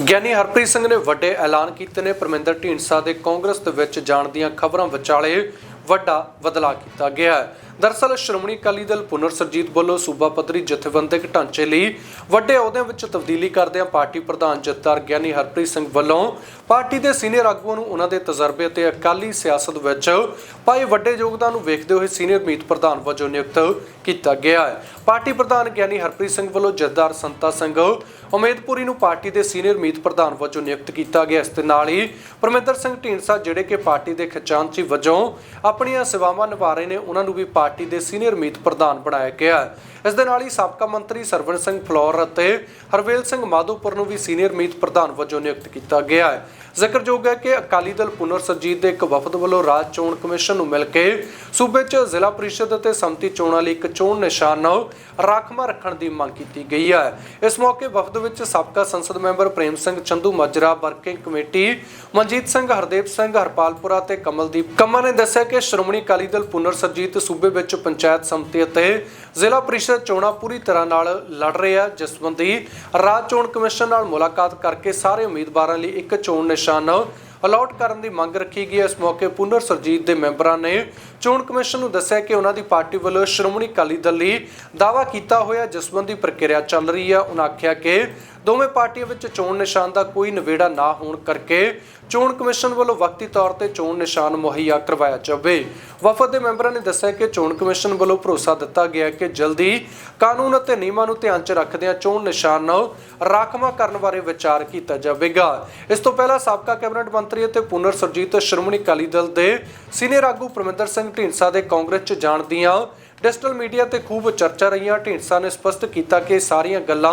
ਗਿਆਨੀ ਹਰਪ੍ਰੀਤ ਸਿੰਘ ਨੇ ਵੱਡੇ ਐਲਾਨ ਕੀਤੇ ਨੇ। ਪਰਮਿੰਦਰ ਢੀਂਡਸਾ ਦੇ ਕਾਂਗਰਸ ਦੇ ਵਿੱਚ ਜਾਣ ਦੀਆਂ ਖਬਰਾਂ ਵਿਚਾਲੇ ਵੱਡਾ ਬਦਲਾਅ ਕੀਤਾ ਗਿਆ ਹੈ। ਦਰਸਲ ਸ਼੍ਰੋਮਣੀ ਅਕਾਲੀ ਦਲ ਪੁਨਰ ਸਰਜੀਤ ਵੱਲੋਂ ਸੂਬਾ ਪੱਧਰੀ ਜਥੇਬੰਦਕ ਢਾਂਚੇ ਲਈ ਵੱਡੇ ਅਹੁਦਿਆਂ ਵਿੱਚ ਤਬਦੀਲੀ ਕਰਦਿਆਂ ਪਾਰਟੀ ਪ੍ਰਧਾਨ ਜਥੇਦਾਰ ਗਿਆਨੀ ਹਰਪ੍ਰੀਤ ਸਿੰਘ ਵੱਲੋਂ ਪਾਰਟੀ ਦੇ ਸੀਨੀਅਰ ਆਗੂਆਂ ਨੂੰ ਉਹਨਾਂ ਦੇ ਤਜਰਬੇ ਅਤੇ ਅਕਾਲੀ ਸਿਆਸਤ ਵਿੱਚ ਪਾਏ ਵੱਡੇ ਯੋਗਦਾਨ ਨੂੰ ਵੇਖਦੇ ਹੋਏ ਸੀਨੀਅਰ ਮੀਤ ਪ੍ਰਧਾਨ ਵਜੋਂ ਨਿਯੁਕਤ ਕੀਤਾ ਗਿਆ ਹੈ। ਪਾਰਟੀ ਪ੍ਰਧਾਨ ਗਿਆਨੀ ਹਰਪ੍ਰੀਤ ਸਿੰਘ ਵੱਲੋਂ ਜਥੇਦਾਰ ਸੰਤਾ ਸਿੰਘ ਉਮੇਦਪੁਰੀ ਨੂੰ ਪਾਰਟੀ ਦੇ ਸੀਨੀਅਰ ਮੀਤ ਪ੍ਰਧਾਨ ਵਜੋਂ ਨਿਯੁਕਤ ਕੀਤਾ ਗਿਆ। ਇਸ ਦੇ ਨਾਲ ਹੀ ਪਰਮਿੰਦਰ ਸਿੰਘ ਢੀਂਡਸਾ, ਜਿਹੜੇ ਕਿ ਪਾਰਟੀ ਦੇ ਖਜ਼ਾਨਚੀ ਵਜੋਂ ਆਪਣੀਆਂ ਸੇਵਾਵਾਂ ਨਿਭਾ ਰਹੇ ਨੇ, ਉਹਨਾਂ ਨੂੰ ਵੀ ਪਾਰਟੀ ਦੇ ਸੀਨੀਅਰ ਮੀਤ ਪ੍ਰਧਾਨ ਬਣਾਇਆ ਗਿਆ ਹੈ। ਇਸ ਦੇ ਨਾਲ ਹੀ ਸਾਬਕਾ ਮੰਤਰੀ ਸਰਵਣ ਸਿੰਘ ਫਲੋਰ ਅਤੇ ਹਰਵੇਲ ਸਿੰਘ ਮਾਧੋਪੁਰ ਨੂੰ ਵੀ ਸੀਨੀਅਰ ਮੀਤ ਪ੍ਰਧਾਨ ਵਜੋਂ ਨਿਯੁਕਤ ਕੀਤਾ ਗਿਆ ਹੈ। ਜ਼ਿਕਰਯੋਗ ਹੈ ਕਿ ਅਕਾਲੀ ਦਲ ਪੁਨਰ ਸਰਜੀਤ ਦੇ ਇੱਕ ਵਫਦ ਵੱਲੋਂ ਰਾਜ ਚੋਣ ਕਮਿਸ਼ਨ ਨੂੰ ਮਿਲ ਕੇ ਸੂਬੇ 'ਚ ਜ਼ਿਲ੍ਹਾ ਪ੍ਰੀਸ਼ਦ ਅਤੇ ਸੰਮਤੀ ਚੋਣਾਂ ਲਈ ਇੱਕ ਚੋਣ ਨਿਸ਼ਾਨ ਰਾਖਮਾ ਰੱਖਣ ਦੀ ਮੰਗ ਕੀਤੀ ਗਈ ਹੈ। ਇਸ ਮੌਕੇ ਵਫਦ ਵਿੱਚ ਸਾਬਕਾ ਸੰਸਦ member Prem Singh Chandumajra working committee, Manjit Singh, Hardev Singh, Harpalpura ਤੇ ਕਮਲਦੀਪ ਕੰਮਾ ਨੇ ਦੱਸਿਆ ਕਿ ਸ਼੍ਰੋਮਣੀ ਅਕਾਲੀ ਦਲ ਪੁਨਰ ਸਰਜੀਤ ਸੂਬੇ ਵਿੱਚ ਪੰਚਾਇਤ ਸੰਮਤੀ ਅਤੇ ਜ਼ਿਲ੍ਹਾ ਪ੍ਰੀਸ਼ਦ ਚੋਣਾਂ ਪੂਰੀ ਤਰ੍ਹਾਂ ਨਾਲ ਲੜ ਰਿਹਾ ਜਿਸ ਸੰਬੰਧੀ ਰਾਜ ਚੋਣ ਕਮਿਸ਼ਨ ਨਾਲ ਮੁਲਾਕਾਤ ਕਰਕੇ ਸਾਰੇ ਉਮੀਦਵਾਰਾਂ ਲਈ ਇੱਕ ਚੋਣ ਨਿਸ਼ਾਨ ਅਲਾਟ ਕਰਨ ਦੀ ਮੰਗ ਰੱਖੀ ਗਈ ਹੈ। ਇਸ ਮੌਕੇ ਪੁਨਰ ਸਰਜੀਤ ਦੇ ਮੈਂਬਰਾਂ ਨੇ ਚੋਣ ਕਮਿਸ਼ਨ ਨੂੰ ਦੱਸਿਆ ਕਿ ਉਹਨਾਂ ਦੀ ਪਾਰਟੀ ਵੱਲੋਂ ਸ਼੍ਰੋਮਣੀ ਅਕਾਲੀ ਦਲ ਲਈ ਦਾਅਵਾ ਕੀਤਾ ਹੋਇਆ, ਜਿਸ ਸੰਬੰਧੀ ਪ੍ਰਕਿਰਿਆ ਚੱਲ ਰਹੀ ਹੈ ਉਹਨਾਂ ਆਖਿਆ ਕਿ ਦੋਵੇਂ ਪਾਰਟੀਆਂ ਵਿੱਚ ਚੋਣ ਨਿਸ਼ਾਨ ਦਾ ਕੋਈ ਨਵੇੜਾ ਨਾ ਹੋਣ ਕਰਕੇ ਚੋਣ ਕਮਿਸ਼ਨ ਵੱਲੋਂ ਵਕਤੀ ਤੌਰ ਤੇ ਚੋਣ ਨਿਸ਼ਾਨ ਮੁਹੱਈਆ ਕਰਵਾਇਆ ਜਾਵੇ। ਵਫਦ ਦੇ ਮੈਂਬਰਾਂ ਨੇ ਦੱਸਿਆ ਕਿ ਚੋਣ ਕਮਿਸ਼ਨ ਵੱਲੋਂ ਭਰੋਸਾ ਦਿੱਤਾ ਗਿਆ ਕਿ ਜਲਦੀ ਕਾਨੂੰਨ ਅਤੇ ਨਿਯਮਾਂ ਨੂੰ ਧਿਆਨ 'ਚ ਰੱਖਦਿਆਂ ਚੋਣ ਨਿਸ਼ਾਨ ਨੂੰ ਰਾਖਵਾਂ ਕਰਨ ਬਾਰੇ ਵਿਚਾਰ ਕੀਤਾ ਜਾਵੇਗਾ। ਇਸ ਤੋਂ ਪਹਿਲਾਂ ਸਾਬਕਾ ਕੈਬਨਿਟ ਮੰਤਰੀ ਅਤੇ ਪੁਨਰ ਸਰਜੀਤ ਸ਼੍ਰੋਮਣੀ ਅਕਾਲੀ ਦਲ ਦੇ ਸੀਨੀਅਰ ਆਗੂ ਪਰਮਿੰਦਰ ਸਿੰਘ ਢੀਂਡਸਾ ਦੇ ਕਾਂਗਰਸ 'ਚ ਜਾਣ ਦੀਆਂ ਡਿਜੀਟਲ ਮੀਡੀਆ ਤੇ ਖੂਬ ਚਰਚਾ ਰਹੀਆਂ। ਢੀਂਡਸਾ ਨੇ ਸਪਸ਼ਟ ਕੀਤਾ ਕਿ ਸਾਰੀਆਂ ਗੱਲਾਂ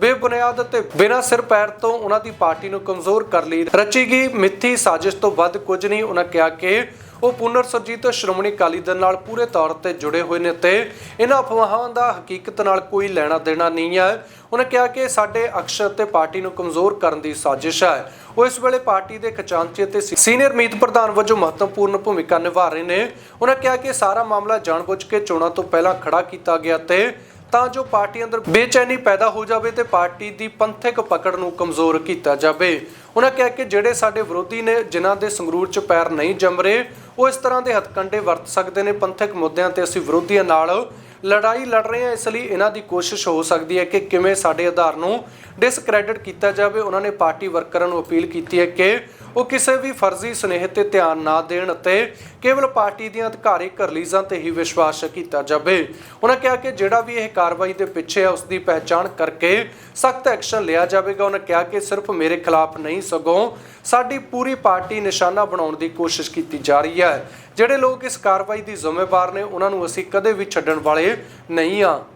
ਬੇਬੁਨਿਆਦ ਤੇ ਬਿਨਾਂ ਸਿਰ ਪੈਰ ਤੋਂ ਉਹਨਾਂ ਦੀ ਪਾਰਟੀ ਨੂੰ ਕਮਜ਼ੋਰ ਕਰ ਲਈ ਰਚੀ ਗਈ। ਮਿੱਥੀ ਸਾਜ਼ਿਸ਼ ਤੋਂ ਵੱਧ ਕੁਝ ਨਹੀਂ। ਉਹਨਾਂ ਕਿਹਾ ਕਿ ਉਹ ਪੁਨਰ ਸਰਜੀਤ ਸ਼੍ਰੋਮਣੀ ਅਕਾਲੀ ਦਲ ਨਾਲ ਪੂਰੇ ਤੌਰ ਤੇ ਜੁੜੇ ਹੋਏ ਨੇ ਤੇ ਇਹਨਾਂ ਅਫਵਾਹਾਂ ਦਾ ਹਕੀਕਤ ਨਾਲ ਕੋਈ ਲੈਣਾ ਦੇਣਾ ਨਹੀਂ ਹੈ। ਉਹਨਾਂ ਕਿਹਾ ਕਿ ਸਾਡੇ ਅਕਸ਼ਰ ਅਤੇ ਪਾਰਟੀ ਨੂੰ ਕਮਜ਼ੋਰ ਕਰਨ ਦੀ ਸਾਜ਼ਿਸ਼ ਹੈ। ਉਹ ਇਸ ਵੇਲੇ ਪਾਰਟੀ ਦੇ ਖਜ਼ਾਨਚੀ ਅਤੇ ਸੀਨੀਅਰ ਮੀਤ ਪ੍ਰਧਾਨ ਵਜੋਂ ਮਹੱਤਵਪੂਰਨ ਭੂਮਿਕਾ ਨਿਭਾ ਰਹੇ ਨੇ। ਉਹਨਾਂ ਕਿਹਾ ਕਿ ਸਾਰਾ ਮਾਮਲਾ ਜਾਣਬੁੱਝ ਕੇ ਚੋਣਾਂ ਤੋਂ ਪਹਿਲਾਂ ਖੜਾ ਕੀਤਾ ਗਿਆ ਤੇ ਤਾਂ ਜੋ ਪਾਰਟੀ ਅੰਦਰ ਬੇਚੈਨੀ ਪੈਦਾ ਹੋ ਜਾਵੇ ਤੇ ਪਾਰਟੀ ਦੀ ਪੰਥਕ ਪਕੜ ਨੂੰ ਕਮਜ਼ੋਰ ਕੀਤਾ ਜਾਵੇ। ਉਹਨਾਂ ਕਿਹਾ ਕਿ ਜਿਹੜੇ ਸਾਡੇ ਵਿਰੋਧੀ ਨੇ, ਜਿਨ੍ਹਾਂ ਦੇ ਸੰਗਰੂਰ 'ਚ ਪੈਰ ਨਹੀਂ ਜੰਮ ਰਹੇ ਉਹ ਇਸ ਤਰ੍ਹਾਂ ਦੇ ਹੱਥਕੰਡੇ ਵਰਤ ਸਕਦੇ ਨੇ। ਪੰਥਕ ਮੁੱਦਿਆਂ ਤੇ ਅਸੀਂ ਵਿਰੋਧੀਆਂ ਨਾਲ ਲੜਾਈ ਲੜ ਰਹੇ ਹਾਂ। ਇਸ ਲਈ ਇਹਨਾਂ ਦੀ ਕੋਸ਼ਿਸ਼ ਹੋ ਸਕਦੀ ਹੈ ਕਿ ਕਿਵੇਂ ਸਾਡੇ ਆਧਾਰ ਨੂੰ ਡਿਸਕ੍ਰੈਡਿਟ ਕੀਤਾ ਜਾਵੇ। ਉਹਨਾਂ ਨੇ ਪਾਰਟੀ ਵਰਕਰਾਂ ਨੂੰ ਅਪੀਲ ਕੀਤੀ ਹੈ ਕਿ ਉਹ ਕਿਸੇ ਵੀ ਫਰਜ਼ੀ ਸੁਨੇਹੇ ਤੇ ਧਿਆਨ ਨਾ ਦੇਣ ਅਤੇ ਕੇਵਲ ਪਾਰਟੀ ਦੀਆਂ ਅਧਿਕਾਰਿਕ ਰਿਲੀਜ਼ਾਂ ਤੇ ਹੀ ਵਿਸ਼ਵਾਸ ਕੀਤਾ ਜਾਵੇ। ਉਹਨਾਂ ਕਿਹਾ ਕਿ ਜਿਹੜਾ ਵੀ ਇਹ ਕਾਰਵਾਈ ਦੇ ਪਿੱਛੇ ਹੈ ਉਸ ਦੀ ਪਹਿਚਾਣ ਕਰਕੇ ਸਖਤ ਐਕਸ਼ਨ ਲਿਆ ਜਾਵੇਗਾ। ਉਹਨਾਂ ਕਿਹਾ ਕਿ ਸਿਰਫ ਮੇਰੇ ਖਿਲਾਫ ਨਹੀਂ, ਸਗੋਂ ਸਾਡੀ ਪੂਰੀ ਪਾਰਟੀ ਨਿਸ਼ਾਨਾ ਬਣਾਉਣ ਦੀ ਕੋਸ਼ਿਸ਼ ਕੀਤੀ ਜਾ ਰਹੀ ਹੈ। ਜਿਹੜੇ ਲੋਕ ਇਸ ਕਾਰਵਾਈ ਦੀ ਜ਼ਿੰਮੇਵਾਰ ਨੇ ਉਹਨਾਂ ਨੂੰ ਅਸੀਂ ਕਦੇ ਵੀ ਛੱਡਣ ਵਾਲੇ ਨਹੀਂ ਆ